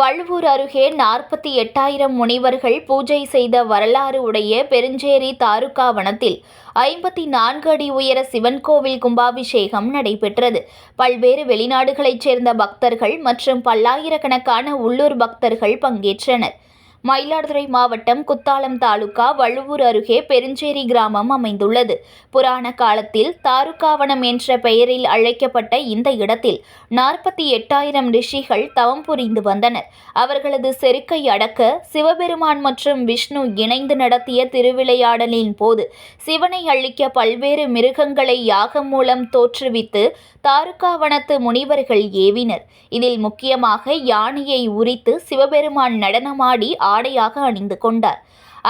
வள்ளுவூர் அருகே நாற்பத்தி எட்டாயிரம் முனிவர்கள் பூஜை செய்த வரலாறு உடைய பெருஞ்சேரி தாலுகா வனத்தில் ஐம்பத்தி நான்கு அடி உயர சிவன் கோவில் கும்பாபிஷேகம் நடைபெற்றது. பல்வேறு வெளிநாடுகளைச் சேர்ந்த பக்தர்கள் மற்றும் பல்லாயிரக்கணக்கான உள்ளூர் பக்தர்கள் பங்கேற்றனர். மயிலாடுதுறை மாவட்டம் குத்தாலம் தாலுகா வழுவூர் அருகே பெருஞ்சேரி கிராமம் அமைந்துள்ளது. புராண காலத்தில் தாருக்காவனம் என்ற பெயரில் அழைக்கப்பட்ட இந்த இடத்தில் நாற்பத்தி எட்டாயிரம் ரிஷிகள் தவம் புரிந்து வந்தனர். அவர்களது செருக்கை அடக்க சிவபெருமான் மற்றும் விஷ்ணு இணைந்து நடத்திய திருவிளையாடலின் போது சிவனை அழிக்க பல்வேறு மிருகங்களை யாகம் மூலம் தோற்றுவித்து தாருக்காவனத்து முனிவர்கள் ஏவினர். இதில் முக்கியமாக யானையை உரித்து சிவபெருமான் நடனமாடி ஆடையாக அணிந்து கொண்டார்.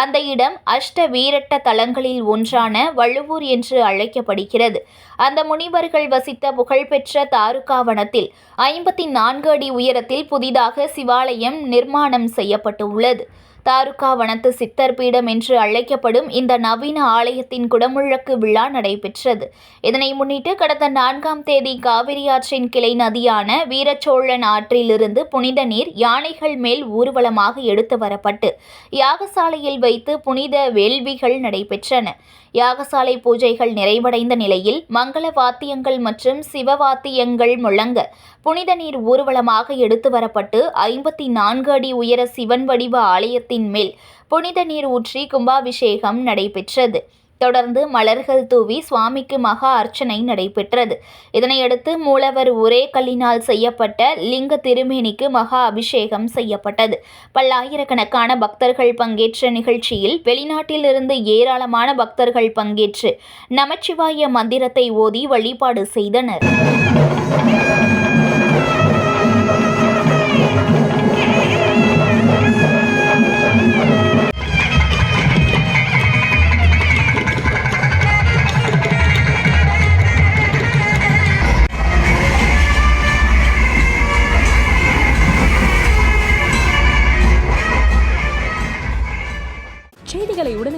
அந்த இடம் அஷ்ட வீரட்ட தலங்களில் ஒன்றான வள்ளுவூர் என்று அழைக்கப்படுகிறது. அந்த முனிவர்கள் வசித்த புகழ்பெற்ற தாருக்காவனத்தில் ஐம்பத்தி நான்கு அடி உயரத்தில் புதிதாக சிவாலயம் நிர்மாணம் செய்யப்பட்டுள்ளது. உள்ளது தாருக்கா வனத்து சித்தர் பீடம் என்று அழைக்கப்படும் இந்த நவீன ஆலயத்தின் குடமுழக்கு விழா நடைபெற்றது. இதனை முன்னிட்டு கடந்த நான்காம் தேதி காவிரி ஆற்றின் கிளை நதியான வீரச்சோழன் ஆற்றிலிருந்து புனித நீர் யானைகள் மேல் ஊர்வலமாக எடுத்து வரப்பட்டு யாகசாலையில் வைத்து புனித வேள்விகள் நடைபெற்றன. யாகசாலை பூஜைகள் நிறைவடைந்த நிலையில் மங்கள வாத்தியங்கள் மற்றும் சிவ வாத்தியங்கள் முழங்க புனித நீர் ஊர்வலமாக எடுத்து வரப்பட்டு ஐம்பத்தி நான்கு அடி உயர சிவன் வடிவ ஆலயத்தின் மேல் புனித நீர் ஊற்றி கும்பாபிஷேகம் நடைபெற்றது. தொடர்ந்து மலர்கள் தூவி சுவாமிக்கு மகா அர்ச்சனை நடைபெற்றது. இதனையடுத்து மூலவர் ஒரே கல்லினால் செய்யப்பட்ட லிங்க திருமேனிக்கு மகா அபிஷேகம் செய்யப்பட்டது. பல்லாயிரக்கணக்கான பக்தர்கள் பங்கேற்ற நிகழ்ச்சியில் வெளிநாட்டிலிருந்து ஏராளமான பக்தர்கள் பங்கேற்று நமச்சிவாய மந்திரத்தை ஓதி வழிபாடு செய்தனர்.